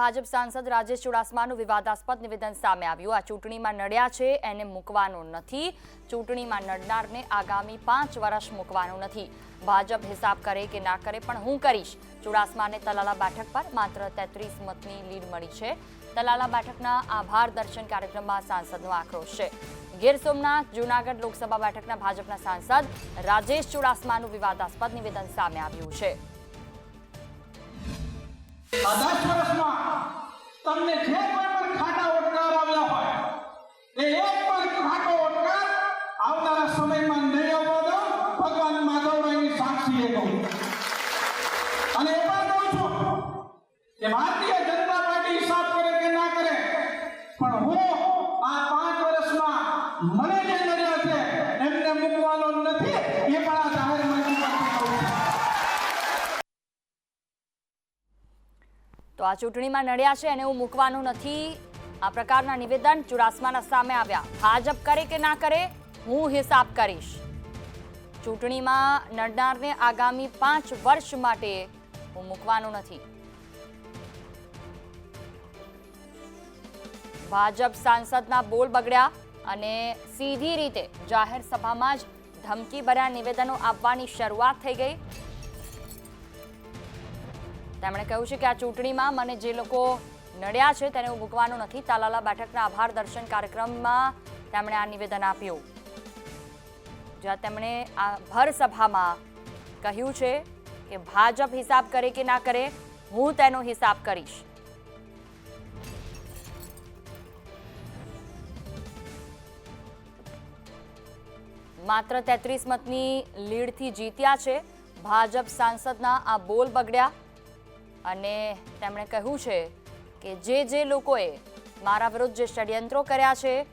ભાજપ સાંસદ રાજેશ ચુડાસમાનું વિવાદાસ્પદ નિવેદન સામે આવ્યું. આ ચૂંટણીમાં નડ્યા છે, એને મૂકવાનું નથી. ચૂંટણીમાં નડનારને આગામી પાંચ વર્ષ મૂકવાનું નથી. ભાજપ હિસાબ કરે કે ના કરે પણ હું કરીશ. ચુડાસમાને તલાલા બેઠક પર માત્ર તેત્રીસ મતની લીડ મળી છે. તલાલા બેઠકના આભાર દર્શન કાર્યક્રમમાં સાંસદનો આક્રોશ છે. ગીર સોમનાથ, જૂનાગઢ લોકસભા બેઠકના ભાજપના સાંસદ રાજેશ ચુડાસમાનું વિવાદાસ્પદ નિવેદન સામે આવ્યું છે. આ વર્ષમાં તમને જે કોઈ પણ ખાટા ઓટકાર આવ્યા હોય, એ એક પણ ખાટો ઓટકાર આવનારા સમયમાં નહીં આવવા દો ભગવાન માધવરાયની સાક્ષીએ કહું અને એ પણ કહું છું કે ભારતીય જનતા પાર્ટી હિસાબ કરે કે ના કરે પણ હું આ પાંચ વર્ષમાં મને જે નડ્યા છે એમને મૂકવાનો નથી એ પણ આ જાહેર મંચ પરથી કહું છું તો આ ચૂંટણીમાં નડ્યા છે એને હું મૂકવાનું નથી. આ પ્રકારના નિવેદન ચુડાસમાના સામે આવ્યા. ભાજપ કરે કે ના કરે, હું હિસાબ કરીશ. ચૂંટણીમાં નડનારને આગામી પાંચ વર્ષ માટે હું મૂકવાનું નથી. ભાજપ સાંસદના બોલ બગડ્યા અને સીધી રીતે જાહેર સભામાં જ ધમકી ભર્યા નિવેદનો આપવાની શરૂઆત થઈ ગઈ. તેમણે કહ્યું છે કે આ ચૂંટણીમાં મને જે લોકો નડ્યા છે તેને હું મૂકવાનું નથી. તાલાલા બેઠકના આભાર દર્શન કાર્યક્રમમાં તેમણે આ નિવેદન આપ્યું. જ્યાં તેમણે આ ભરસભામાં કહ્યું છે કે ભાજપ હિસાબ કરે કે ના કરે, હું તેનો હિસાબ કરીશ. માત્ર તેત્રીસ મતની લીડથી જીત્યા છે. ભાજપ સાંસદના આ બોલ બગડ્યા. અને તેમણે કહ્યું છે કે જે જે લોકોએ મારા વિરુદ્ધ જે ષડયંત્રો કર્યા છે,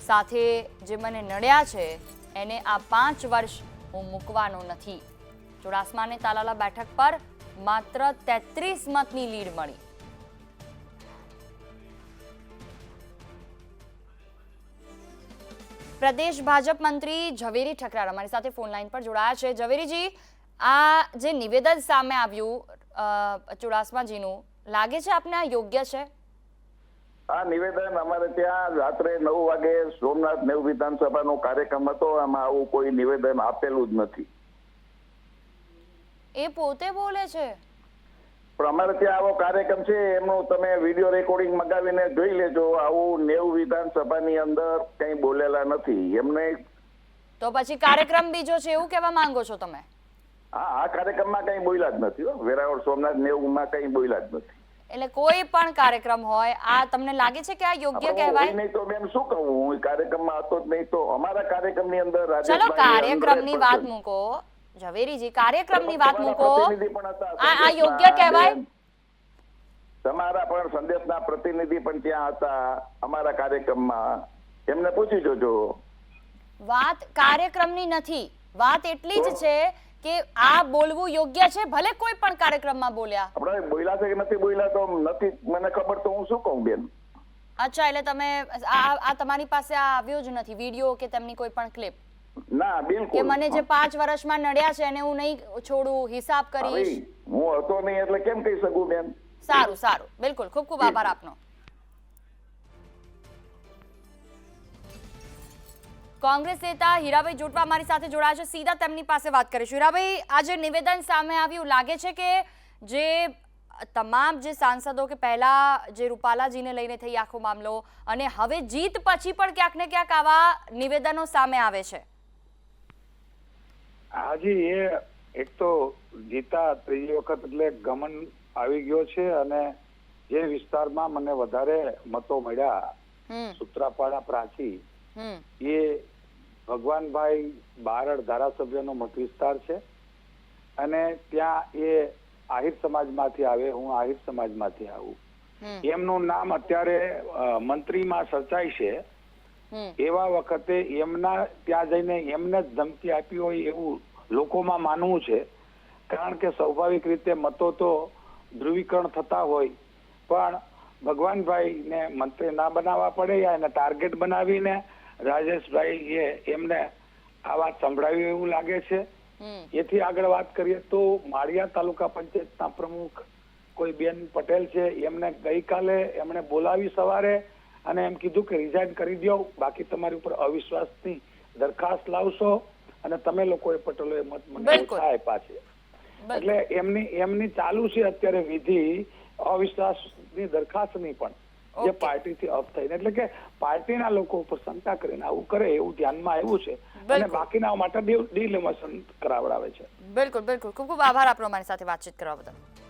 સાથે જે મને નડ્યા છે, એને આ પાંચ વર્ષ હું મૂકવાનો નથી. ચુડાસમાને તાલાલા બેઠક પર માત્ર તેત્રીસ મતની લીડ મળી. પ્રદેશ ભાજપ મંત્રી ઝવેરી ઠકરાર અમારી સાથે ફોન લાઈન પર જોડાયા છે. ઝવેરીજી આ જે નિવેદન સામે આવ્યું ચુડાસમાજીનું લાગે છે આપને આ યોગ્ય છે? આ નિવેદન અમારે ત્યાં રાત્રે નવ વાગે સોમનાથ નેવ વિધાનસભાનો કાર્યક્રમ હતો આમાં આવું કોઈ નિવેદન આપેલું જ નથી. એ પોતે બોલે છે? પણ અમારે ત્યાં આવો કાર્યક્રમ છે એમનું તમે વીડિયો રેકોર્ડિંગ મગાવીને જોઈ લેજો આવું નેવ વિધાનસભાની અંદર કંઈ બોલેલા નથી. એમને તો પછી કાર્યક્રમ બીજો છે એવું કહેવા માંગો છો તમે? આ આ કાર્યક્રમમાં કંઈ બોલ્યા જ નથી વેરાવળ સોમનાથ નેવમાં કંઈ બોલ્યા જ નથી. એટલે કોઈ પણ કાર્યક્રમ હોય આ તમને લાગે છે કે આ યોગ્ય કહેવાય? નહીં તો બેન શું કહું? હું કાર્યક્રમમાં હતો જ નહીં તો અમારા કાર્યક્રમની અંદર ચલો કાર્યક્રમની વાત મૂકો. ઝવેરીજી કાર્યક્રમની વાત મૂકો. આ યોગ્ય કહેવાય? તમારા પણ સંદેશના પ્રતિનિધિ પણ ત્યાં હતા અમારા કાર્યક્રમમાં. એમને પૂછી જોજો. વાત કાર્યક્રમની નથી. વાત એટલી જ છે કે આ બોલવું યોગ્ય છે? ભલે કોઈ પણ કાર્યક્રમમાં બોલ્યા. આપણે બોલ્યા છે કે નથી બોલ્યા તો નથી મને ખબર તો હું શું કહું બેન? અચ્છા એટલે તમે આ આ તમારી પાસે આ આવ્યો જ નથી વીડિયો કે તેમની કોઈ પણ ક્લિપ? ના કે મને જે પાંચ વર્ષમાં નડ્યા છે એને હું નહીં છોડું હિસાબ કરીશ? હું હતો નહીં એટલે કેમ કહી શકું બેન? સારું સારું. બિલકુલ. ખૂબ ખૂબ આભાર આપનો. કોંગ્રેસ નેતા હીરાભાઈ જોટવા અમારી સાથે જોડાયા છે. સીધા તેમની પાસે વાત કરીશું. હીરાભાઈ આ જે નિવેદન સામે આવ્યું. લાગે છે કે જે તમામ જે સાંસદો કે પહેલા જે રૂપાલાજીને લઈને થઈ આખો મામલો અને હવે જીત પછી પણ ક્યાંક ને ક્યાંક આવા નિવેદનો સામે આવે છે. હાજી એ એક તો જીતા ત્રીજી વખત એટલે ગમન આવી ગયો છે અને જે વિસ્તારમાં મને વધારે મતો મળ્યા સૂત્રાપાડા પ્રાચી એ ભગવાનભાઈ બારડ ધારાસભ્યનો મત વિસ્તાર છે અને ત્યાં એ આહિર સમાજમાંથી આવે હું આહિર સમાજમાંથી આવું. એમનું નામ અત્યારે મંત્રીમાં સર્ચાય છે. એવા વખતે એમના ત્યાં જઈને એમને જ ધમકી આપી હોય એવું લોકોમાં માનવું છે. કારણ કે સ્વાભાવિક રીતે મતો તો ધ્રુવીકરણ થતા હોય. પણ ભગવાનભાઈને મંત્રી ના બનાવવા પડે યા એને ટાર્ગેટ બનાવીને રાજેશભાઈ એમને આ વાત સંભળાવી એવું લાગે છે. એથી આગળ વાત કરીએ તો માળિયા તાલુકા પંચાયતના પ્રમુખ કોઈ બેન પટેલ છે એમને ગઈકાલે એમણે બોલાવી સવારે અને એમ કીધું કે રિઝાઇન કરી દો બાકી તમારી ઉપર અવિશ્વાસની દરખાસ્ત લાવશો અને તમે લોકોએ પટેલોએ મત. ઓછા આપ્યા છે. એટલે એમની એમની ચાલુ છે અત્યારે વિધિ અવિશ્વાસની દરખાસ્તની પણ. જે. પાર્ટીથી અપ થઈને એટલે કે પાર્ટીના લોકો ઉપર શંકા કરીને આવું કરે એવું ધ્યાનમાં આવ્યું છે. અને બાકીના માટે ડિલિમિશન કરાવડાવે છે. બિલકુલ બિલકુલ. ખૂબ ખૂબ આભાર આપણો મારી સાથે વાતચીત કરવા બદલ.